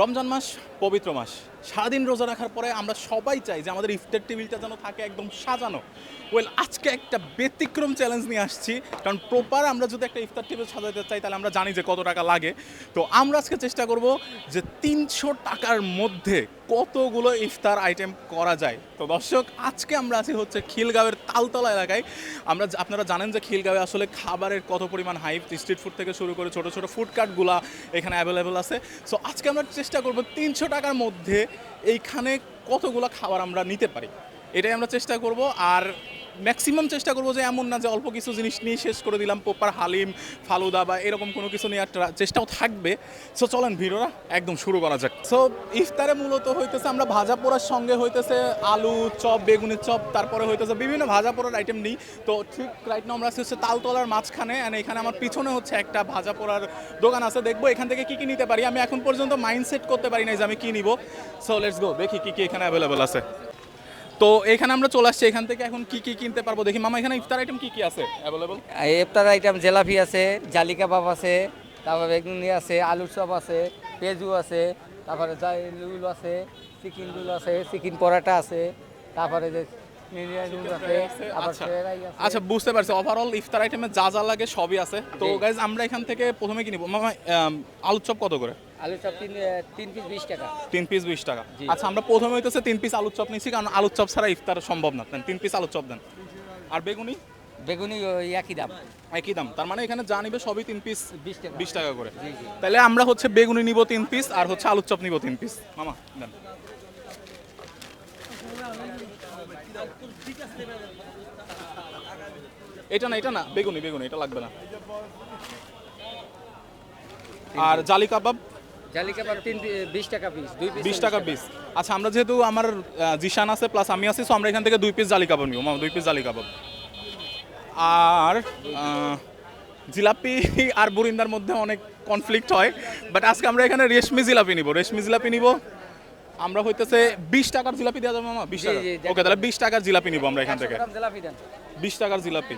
রমজান মাস, পবিত্র মাস। সারাদিন রোজা রাখার পরে আমরা সবাই চাই যে আমাদের ইফতার টেবিলটা যেন থাকে একদম সাজানো। ওয়েল আজকে একটা ব্যতিক্রম চ্যালেঞ্জ নিয়ে আসছি। কারণ প্রপার আমরা যদি একটা ইফতার টেবিল সাজাতে চাই, তাহলে আমরা জানি যে কত টাকা লাগে। তো আমরা আজকে চেষ্টা করব যে তিনশো টাকার মধ্যে কতগুলো ইফতার আইটেম করা যায়? তো দর্শক, আজকে আমরা আছি হচ্ছে খিলগাঁওয়ের তালতলা এলাকায়। আমরা আপনারা জানেন যে খিলগাঁওয়ে আসলে খাবারের কত পরিমাণ হাইপ স্ট্রিট ফুড থেকে শুরু করে ছোটো ছোটো ফুডকার্টগুলো এখানে অ্যাভেলেবেল আছে। সো আজকে আমরা চেষ্টা করব তিনশো টাকার মধ্যে এইখানে কতগুলো খাবার আমরা নিতে পারি। এটাই আমরা চেষ্টা করব। আর ম্যাক্সিমাম চেষ্টা করব যে এমন না যে অল্প কিছু জিনিস নিয়ে শেষ করে দিলাম পোপার হালিম, ফালুদা বা এরকম কোনো কিছু নেওয়ার ট্রা- চেষ্টাও থাকবে। সো চলেন ভিডিওটা একদম শুরু করা যাক। সো ইফতারে মূলত হইতেছে আমরা ভাজা পোড়ার সঙ্গে হইতেছে আলু, চপ, বেগুনের চপ, তারপরে হইতেছে বিভিন্ন ভাজা পোড়ার আইটেম নিই। তো ঠিক রাইট নাও আমরা হচ্ছে তালতলার মাঝখানে অ্যান্ড এখানে আমার পিছনে হচ্ছে একটা ভাজা পোড়ার দোকান আছে। দেখব এখান থেকে কী কী নিতে পারি। আমি এখন পর্যন্ত মাইন্ড সেট করতে পারি না যে আমি কি নিব। সো লেটস গো দেখি কী কী এখানে অ্যাভেলেবেল আছে। তো এখানে আমরা চলে আসছি এখান থেকে এখন কি কি কিনতে পারব? দেখি মামা এখানে ইফতার আইটেম কি কি আছে অ্যাভেলেবল ইফতার আইটেম জেলাপি আছে জালি কাবাব আছে তারপরে বেগুনি আছে আলুর চপ আছে পেঁজু আছে তারপরে লুল আছে চিকেন লুল আছে চিকেন পরাটা আছে তারপরে যে আচ্ছা। আচ্ছা বুঝতে পারছি। ওভারঅল ইফতার আইটেমে যা যা লাগে সবই আছে। তো। গাইজ আমরা এখান থেকে প্রথমে কি নিব? মামা আলুর চপ কত করে? আলুর চপ তিন তিন পিস বিশ টাকা। তিন পিস বিশ টাকা। আচ্ছা আমরা প্রথমে হইতেছে তিন পিস আলুর চপ নিচ্ছি কারণ আলুর চপ ছাড়া ইফতার সম্ভব না। তিন পিস আলুর চপ দেন। আর বেগুনি? বেগুনি একই দাম। একই দাম। তার মানে এখানে যা নিবে সবই তিন পিস বিশ টাকা। বিশ টাকা করে। তাহলে আমরা হচ্ছে বেগুনি নিব তিন পিস আর হচ্ছে আলুর চপ নিব তিন পিস মামা দেন। এটা না এটা না বেগুনি বেগুনি এটা লাগবে না। আর জালি কাবাব? জালি কাবাব তিন বিশ টাকা পিস দুই বিশ টাকা পিস আচ্ছা আমরা যেহেতু আমার জিশান আছে প্লাস আমি আছি সো আমরা এখান থেকে দুই পিস জালি কাবাব নিব। মামা দুই পিস জালি কাবাব আর জিলাপি আর বুরিন্দার মধ্যে অনেক কনফ্লিক্ট হয় বাট আজকে আমরা এখানে রেশমি জিলাপি নিব। রেশমি জিলাপি নিব। আমরা হইতেছে বিশ টাকার জিলাপি দেওয়া যাবে মামা? বিশ টাকা। ওকে তাহলে বিশ টাকার জিলাপি নিব আমরা এখান থেকে। বিশ টাকার জিলাপি।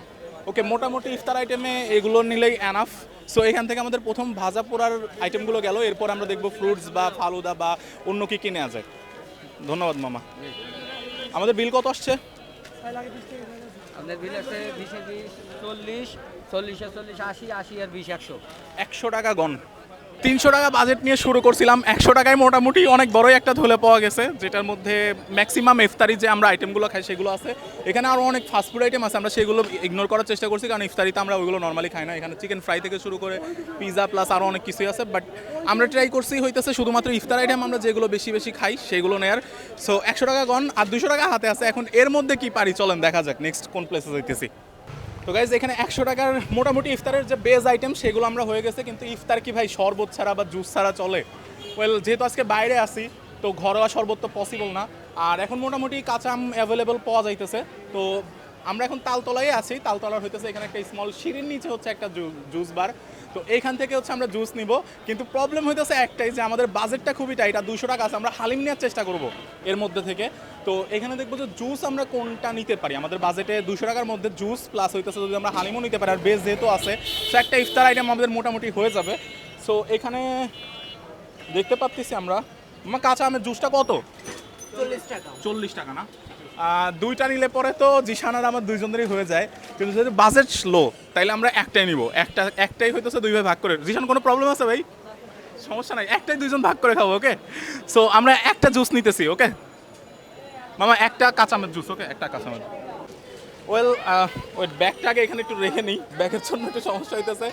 ওকে মোটামুটি ইফতার আইটেমে এগুলো নিলেই অ্যানাফ সো এখান থেকে আমাদের প্রথম ভাজা পোড়ার আইটেমগুলো গেল। এরপর আমরা দেখব ফ্রুটস বা ফালুদা বা অন্য কী কিনে যায়। ধন্যবাদ মামা। আমাদের বিল কত আসছে? আপনার বিল আছে বিশে বিশ চল্লিশ চল্লিশে চল্লিশ আশি আশি আর বিশ একশো। একশো টাকা গন তিনশো টাকা বাজেট নিয়ে শুরু করছিলাম। একশো টাকায় মোটামুটি অনেক বড়ই একটা ধুলে পাওয়া গেছে, যেটার মধ্যে ম্যাক্সিমাম ইফতারি যে আমরা আইটেমগুলো খাই সেগুলো আছে। এখানে আরও অনেক ফাস্টফুড আইটেম আছে, আমরা সেগুলো ইগনোর করার চেষ্টা করছি, কারণ ইফতারিতে আমরা ওইগুলো নর্মালি খাই না। এখানে চিকেন ফ্রাই থেকে শুরু করে পিজা প্লাস আরও অনেক কিছুই আছে বাট আমরা ট্রাই করছি হইতেছে শুধুমাত্র ইফতার আইটেম আমরা যেগুলো বেশি বেশি খাই সেগুলো নেয়ার। সো একশো টাকা গন আর দুশো টাকা হাতে আছে। এখন এর মধ্যে কি পারি চলেন, দেখা যাক নেক্সট কোন প্লেসে যাইতেছি। তো গাইজ এখানে একশো টাকার মোটামুটি ইফতারের যে বেজ আইটেম সেগুলো আমরা হয়ে গেছে, কিন্তু ইফতার কি ভাই, শরবত ছাড়া বা জুস ছাড়া চলে? ওয়েল যেহেতু আজকে বাইরে আসি তো ঘরোয়া শরবত তো পসিবল না। আর এখন মোটামুটি কাঁচা আম অ্যাভেলেবল পাওয়া যাইতেছে। তো আমরা এখন তালতলায় আছি, তালতলার হইতেছে এখানে একটা স্মল সিঁড়ির নিচে হচ্ছে একটা জুস বার তো এইখান থেকে হচ্ছে আমরা জুস নিব। কিন্তু প্রবলেম হইতেছে একটাই যে আমাদের বাজেটটা খুবই টাইট আর দুশো টাকা আছে, আমরা হালিম নেওয়ার চেষ্টা করব এর মধ্যে থেকে। তো এখানে দেখব যে জুস আমরা কোনটা নিতে পারি। আমাদের বাজেটে দুশো টাকার মধ্যে জুস প্লাস হইতেছে যদি আমরা হালিমও নিতে পারি, আর বেশ যেহেতু আছে সো একটা ইফতার আইটেম আমাদের মোটামুটি হয়ে যাবে। সো এখানে দেখতে পাচ্ছি আমরা, আমার কাঁচা আমের জুসটা কত? চল্লিশ টাকা। না? দুইটা নিলে পরে তো জিশান আর আমার দুইজনেরই হয়ে যায়। কিন্তু যদি বাজেট স্লো তাইলে আমরা একটাই নিব। একটা, একটাই হইতেছে দুই ভাই ভাগ করে। জিশান, কোনো প্রবলেম আছে ভাই? সমস্যা নাই। একটাই দুইজন ভাগ করে খাব ওকে সো আমরা একটা জুস নিতেছি ওকে মামা, একটা কাঁচামের জুস ওকে একটা কাঁচামের ওয়েল ওই ব্যাগটাকে এখানে একটু রেখে নিই। ব্যাগের জন্য একটু সমস্যা হইতেছে।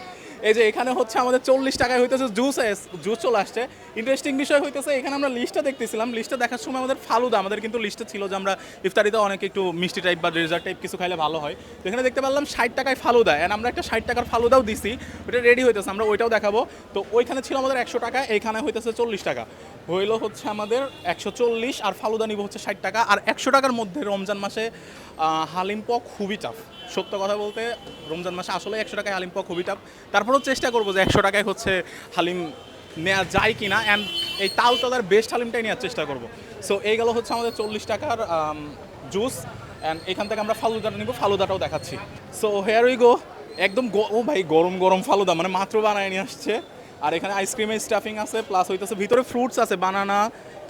এই যে এখানে হচ্ছে আমাদের চল্লিশ টাকায় হইতেছে জুস জুস চলে আসছে। ইন্টারেস্টিং বিষয় হইতেছে, এখানে আমরা লিস্টটা দেখতেছিলাম। লিস্টটা দেখার সময় আমাদের ফালুদা, আমাদের কিন্তু লিস্টে ছিল যে আমরা ইফতারিতে অনেক একটু মিষ্টি টাইপ বা ডেজার্ট টাইপ কিছু খাইলে ভালো হয়। তো এখানে দেখতে পারলাম ষাট টাকায় ফালুদা অ্যান্ড আমরা একটা ষাট টাকার ফালুদাও দিছি। ওটা রেডি হইতেছে, আমরা ওইটাও দেখাবো। তো ওইখানে ছিল আমাদের একশো টাকা, এইখানে হইতেছে চল্লিশ টাকা। হইল হচ্ছে আমাদের একশো চল্লিশ আর ফালুদা নিব হচ্ছে ষাট টাকা। আর একশো টাকার মধ্যে রমজান মাসে আহ, হালিম প খুবই টাফ সত্য কথা বলতে রমজান মাসে আসলে একশো টাকায় হালিম প খুবই টাফ তারপরেও চেষ্টা করব যে একশো টাকায় হচ্ছে হালিম নেওয়া যায় কি না অ্যান্ড এই তাল তালতলার বেস্ট হালিমটাই নেওয়ার চেষ্টা করব। সো এই গেলো হচ্ছে আমাদের চল্লিশ টাকার জুস অ্যান্ড এখান থেকে আমরা ফালুদাটা নিব ফালুদাটাও দেখাচ্ছি। সো হেয়ার উই গো একদম ও ভাই গরম গরম ফালুদা মানে মাত্র বানায় নিয়ে আসছে। আর এখানে আইসক্রিমের স্টাফিং আছে প্লাস হইতেছে ভিতরে ফ্রুটস আছে বানানা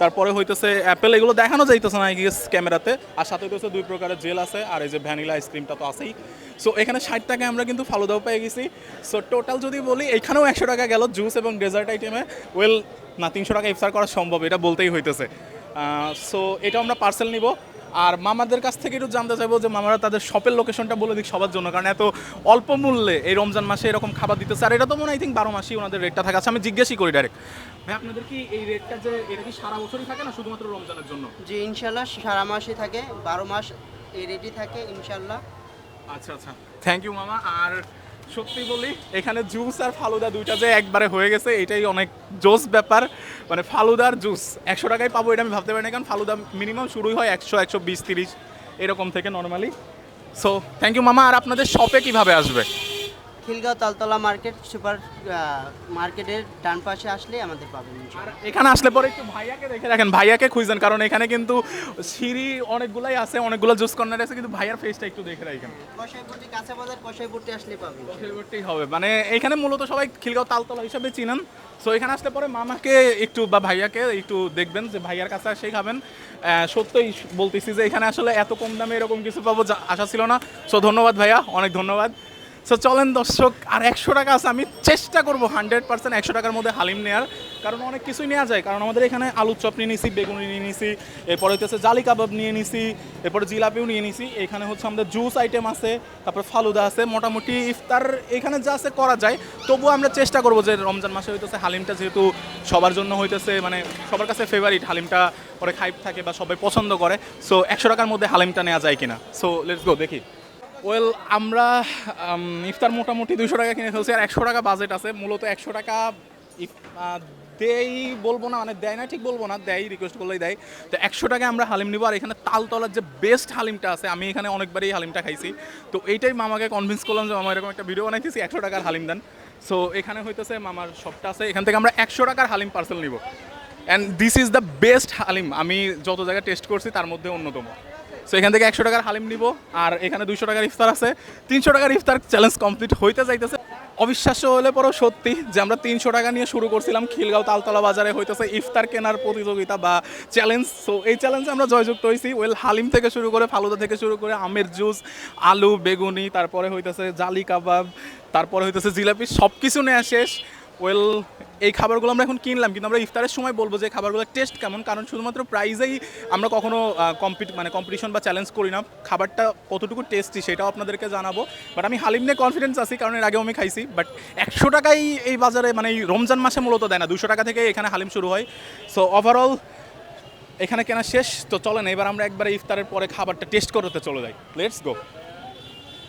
তারপরে হইতেছে অ্যাপেল এগুলো দেখানো যাইতেছে না গিয়ে ক্যামেরাতে আর সাথে হইতেছে দুই প্রকারের জেল আছে, আর এই যে ভ্যানিলা আইসক্রিমটা তো আছেই। সো এখানে ষাট টাকায় আমরা কিন্তু ফালুদাও পেয়ে গেছি। সো টোটাল যদি বলি, এখানেও একশো টাকা গেল জুস এবং ডেজার্ট আইটেমে ওয়েল না, তিনশো টাকা ইফতার করা সম্ভব, এটা বলতেই হইতেছে। সো এটা আমরা পার্সেল নিব। আর মামাদের কাছ থেকে একটু জানতে চাইব যে মামারা তাদের শপের লোকেশনটা বলে দিক সবার জন্য কারণ এত অল্প মূল্যে এই রমজান মাসে এরকম খাবার দিতেছে আর এটা তো মনে হয় থিঙ্ক বারো মাসেই ওনাদের রেটটা থাকে। আচ্ছা আমি জিজ্ঞেসই করি ডাইরেক্ট ভাই আপনাদের কি এই রেটটা যে এটা কি সারা বছরই থাকে না শুধুমাত্র রমজানের জন্য? যে ইনশাল্লাহ সারা মাসই থাকে। বারো মাস এই রেটই থাকে ইনশাল্লাহ। আচ্ছা আচ্ছা। থ্যাংক ইউ মামা। আর সত্যি বলি, এখানে জুস আর ফালুদা দুইটা যে একবারে হয়ে গেছে, এটাই অনেক জোস ব্যাপার। মানে ফালুদার জুস একশো টাকায় পাবো এটা আমি ভাবতে পারি না কারণ ফালুদা মিনিমাম শুরুই হয় একশো একশো বিশ, তিরিশ, এরকম থেকে নর্মালি সো থ্যাংক ইউ মামা, আর আপনাদের শপে কীভাবে আসবে? খিলগাঁও তালতলা মার্কেট সুপার মার্কেটের ডান পাশে আসলে আমাদের পাবেন আর এখানে আসলে পরে একটু ভাইয়াকে দেখে রাখেন। ভাইয়াকে খুঁজছেন কারণ এখানে কিন্তু সিঁড়ি অনেকগুলাই আছে অনেকগুলো জুস কর্নার আছে কিন্তু ভাইয়ার ফেসটা একটু দেখে রাখেন। কষাইপুরটি কাঁচা বাজার কষাইপুরটি আসলে পাবেন করতেই হবে। মানে এখানে মূলত সবাই খিলগাঁও তালতলা হিসাবে চিনেন। সো এখানে আসলে পরে মামাকে একটু বা ভাইয়াকে একটু দেখবেন যে ভাইয়ার কাছে আসেই খাবেন। সত্যই বলতেছি যে এখানে আসলে এত কম দামে এরকম কিছু পাবো আশা ছিল না। সো ধন্যবাদ ভাইয়া অনেক ধন্যবাদ। সো চলেন দর্শক, আর একশো টাকা আছে, আমি চেষ্টা করব হান্ড্রেড পার্সেন্ট একশো টাকার মধ্যে হালিম নেওয়ার কারণ অনেক কিছুই নেওয়া যায়। কারণ আমাদের এখানে আলুর চপ নিয়ে নিছি, বেগুনি নিয়ে নিছি, এরপরে হচ্ছে জালি কাবাব নিয়ে নিছি, এরপরে জিলাপিও নিয়ে নিছি, এখানে হচ্ছে আমাদের জুস আইটেম আছে, তারপর ফালুদা আছে, মোটামুটি ইফতার এখানে যা আছে করা যায়। তবুও আমরা চেষ্টা করব যে রমজান মাসে হইতেছে হালিমটা যেহেতু সবার জন্য হইতেছে মানে সবার কাছে ফেভারিট হালিমটা পরে খাইপ থাকে বা সবাই পছন্দ করে। সো একশো টাকার মধ্যে হালিমটা নেওয়া যায় কিনা। সো লেটস গো দেখি। ওয়েল আমরা ইফতার মোটামুটি দুইশো টাকা কিনে ফেলছি আর একশো টাকা বাজেট আছে। মূলত একশো টাকা দেই বলব না মানে দেয় না, ঠিক বলব না দেয় রিকোয়েস্ট করলেই দেয়। তো একশো টাকায় আমরা হালিম নিবো আর এখানে তালতলার যে বেস্ট হালিমটা আছে, আমি এখানে অনেকবারই হালিমটা খাইছি। তো এইটাই মামাকে কনভিন্স করলাম যে, মামা, এরকম একটা ভিডিও বানাইতেছি, একশো টাকার হালিম দেন। সো এখানে হইতেছে মামার শপটা আছে। এখান থেকে আমরা একশো টাকার হালিম পার্সেল নিব। And this is the best haleem. আমি যত জায়গায় টেস্ট করছি, তার মধ্যে অন্যতম। সো এখান থেকে একশো টাকার হালিম নিব, আর এখানে দুইশো টাকার ইফতার আছে। তিনশো টাকার ইফতার চ্যালেঞ্জ কমপ্লিট হইতে যাইতেছে। অবিশ্বাস্য হলে পরেও সত্যি যে আমরা তিনশো টাকা নিয়ে শুরু করছিলাম, খিলগাঁও তালতলা বাজারে হইতেছে ইফতার কেনার প্রতিযোগিতা বা চ্যালেঞ্জ সো এই চ্যালেঞ্জে আমরা জয়যুক্ত হয়েছি ওয়েল হালিম থেকে শুরু করে, ফালুদা থেকে শুরু করে, আমের জুস, আলু, বেগুনি, তারপরে হইতেছে জালি কাবাব, তারপরে হইতেছে জিলাপি সব কিছু নেওয়া শেষ। ওয়েল এই খাবারগুলো আমরা এখন কিনলাম, কিন্তু আমরা ইফতারের সময় বলব যে খাবারগুলোর টেস্ট কেমন, কারণ শুধুমাত্র প্রাইজেই আমরা কখনো কম্পিট মানে কম্পিটিশন বা চ্যালেঞ্জ করি না। খাবারটা কতটুকু টেস্টি সেটাও আপনাদেরকে জানাব। বাট আমি হালিম নিয়ে কনফিডেন্স আছি, কারণ এর আগেও আমি খাইছি। বাট একশো টাকাই এই বাজারে মানে রমজান মাসে মূলত দেয় না, দুশো টাকা থেকে এখানে হালিম শুরু হয়। সো ওভারঅল এখানে কেনা শেষ। তো চলেন, এবার আমরা একবারে ইফতারের পরে খাবারটা টেস্ট করতে চলে যাই। Let's go